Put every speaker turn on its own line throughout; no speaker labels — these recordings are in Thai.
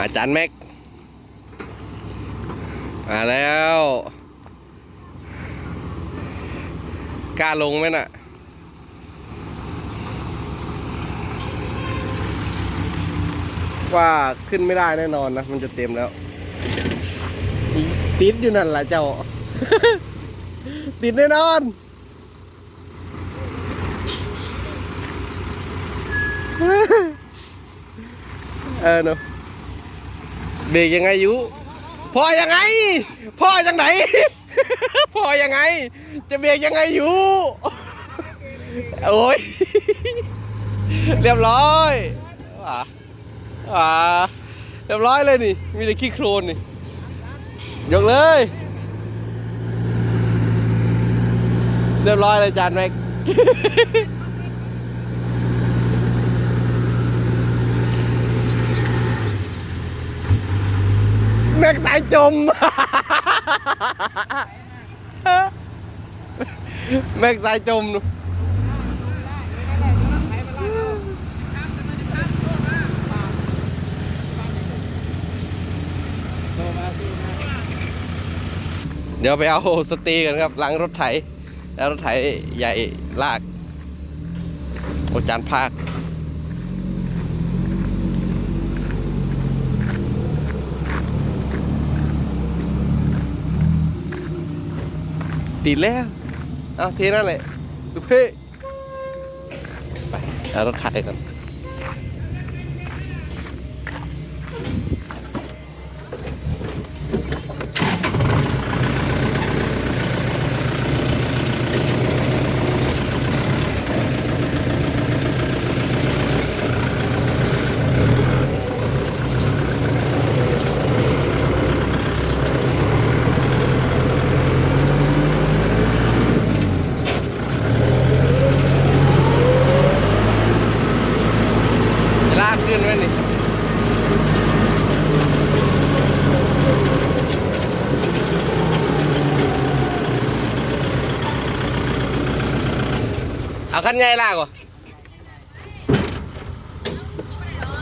อาจารย์แม็ก มาแล้ว กล้าลงไหมน่ะ ว่าขึ้นไม่ได้แน่นอนนะ มันจะเต็มแล้ว ติดอยู่นั่นแหละเจ้า ติดแน่นอนเออเนอะ เบรกยังไงอยุพอยังไง พ่อยังไหน พ่อยังไง จะเบรกยังไงอยู่โอ้ยเรียบร้อยอ่าอ่าเรียบร้อยเลยนี่ มีแต่ขี้โครนนี่ ยกเลย เรียบร้อยเลยจานแม็ก แม็กสาย จม แม็กสายจมนูเดี๋ยวไปเอาสตีกันครับหลังรถไถ แล้วรถไถใหญ่ลาก โอจานภาค ติดแล้วเอาเทนั่นแหละดูเพ่ไปเอารถไถกัน ขึ้นไหมนี่เอาคันใหญ่ลากวะ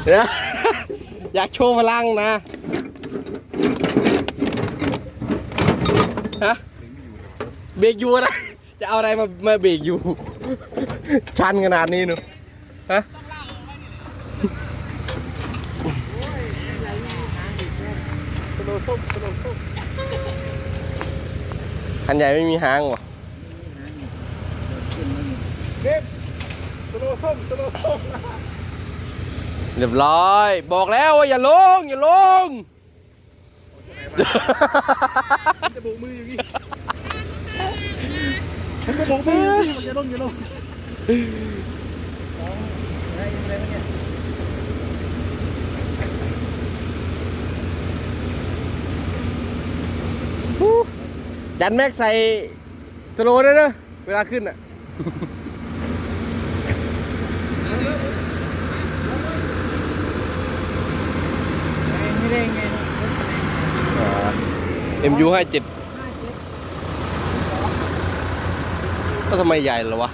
เดี๋ยวอยากโชว์พลังนะฮะเบรกอยู่นะจะเอาอะไรมามาเบรกอยู่ ชันขนาดนี้หนูฮะ คันใหญ่ไม่มีหางวะ
เด็บสโลส้มสโลส้ม
เรียบร้อย บอกแล้วว่าอย่าลง อย่าลง
มันจะโบกมืออย่างนี้มันจะโบกมืออย่างนี้มันจะลงอย่าลงอะไรอะไรวะเนี่ย
จันแม็กใส่สโลด้วยนะเวลาขึ้นอะ
ไม่ได้ไง
MU ห้าเจ็ดก็ทำไมใหญ่เหรอวะ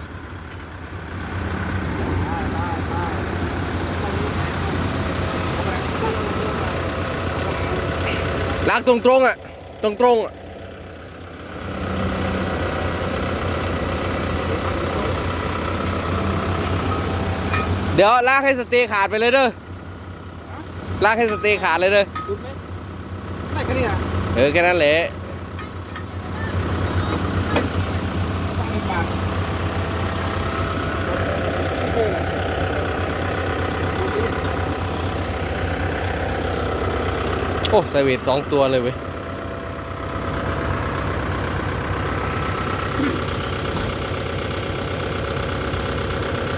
ลากตรงๆอะ ตรงๆอะเดี๋ยวลากให้สเตย์ขาดไปเลยเด้อลากให้สเตย์ขาดเลยเด้อ
ดูไหมไม่ก็นี่อะ
เออแค่นั้นแหละ
ฟังในปากโอ้
โอ้ไซเวทสองตัวเลยเว้ย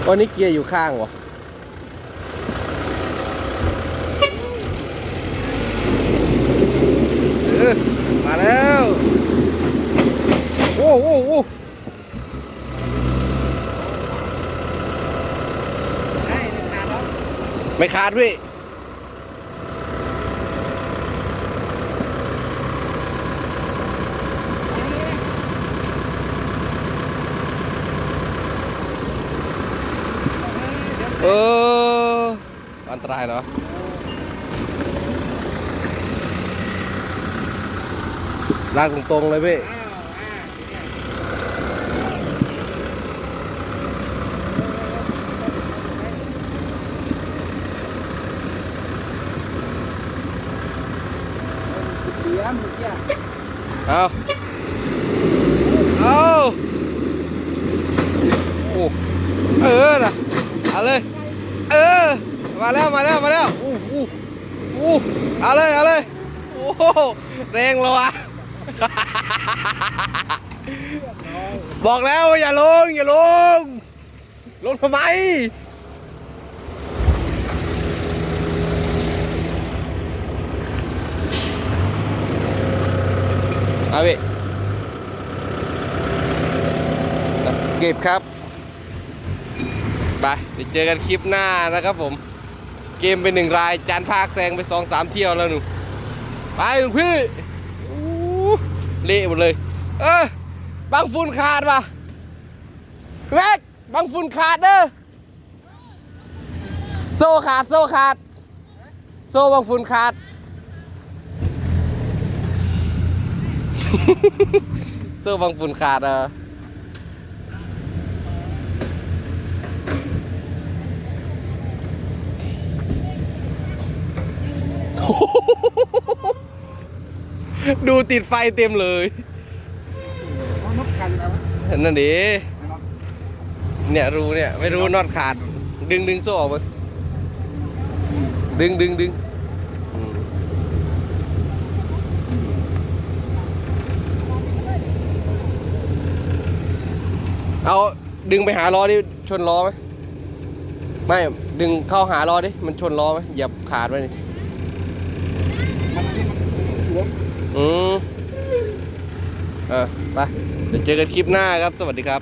วันนี้เกียร์อยู่ข้างวะเออมาแล้ว โอ้โหโอ้โห
ใช่ในขาแล้ว
ไม่ขาดพี่ เออ อันตรายเหรอลากตรงๆเลยพี่
เอา
เลยเอาเลยโอ้โหแรงเลยวะบอกแล้วอย่าลงอย่าลง ลงทำไมเอาพี่เก็บครับ ไปเดี๋ยวเจอกันคลิปหน้านะครับผม เกมเป็นหนึ่งราย จานภาคแซงไปสองสามเที่ยวแล้วหนูไปหนูพี่เละหมดเลย เออบังฝุ่นขาดป่ะแม็กบังฝุ่นขาดเด้อโซ่ขาดโซ่ขาด โซ่บังฝุ่นขาด โซ่บังฝุ่นขาดเออ ดูติดไฟเต็มเลย
เอานกกันแล้วะ
นั่นดิ
เอานก
เนี่ยรูเนี่ยไม่รู้น็อตขาด ดึงดึงโซ่ออกมาดึงดึงดึงอืมเอาดึงไปหาล้อดิชนล้อไหมไม่ดึงเข้าหาล้อดิมันชนล้อไหมเหยียบขาดไว้นี่
มันนี่มันหลวม
อืมเออไปเดี๋ยวเจอกันคลิปหน้าครับ สวัสดีครับ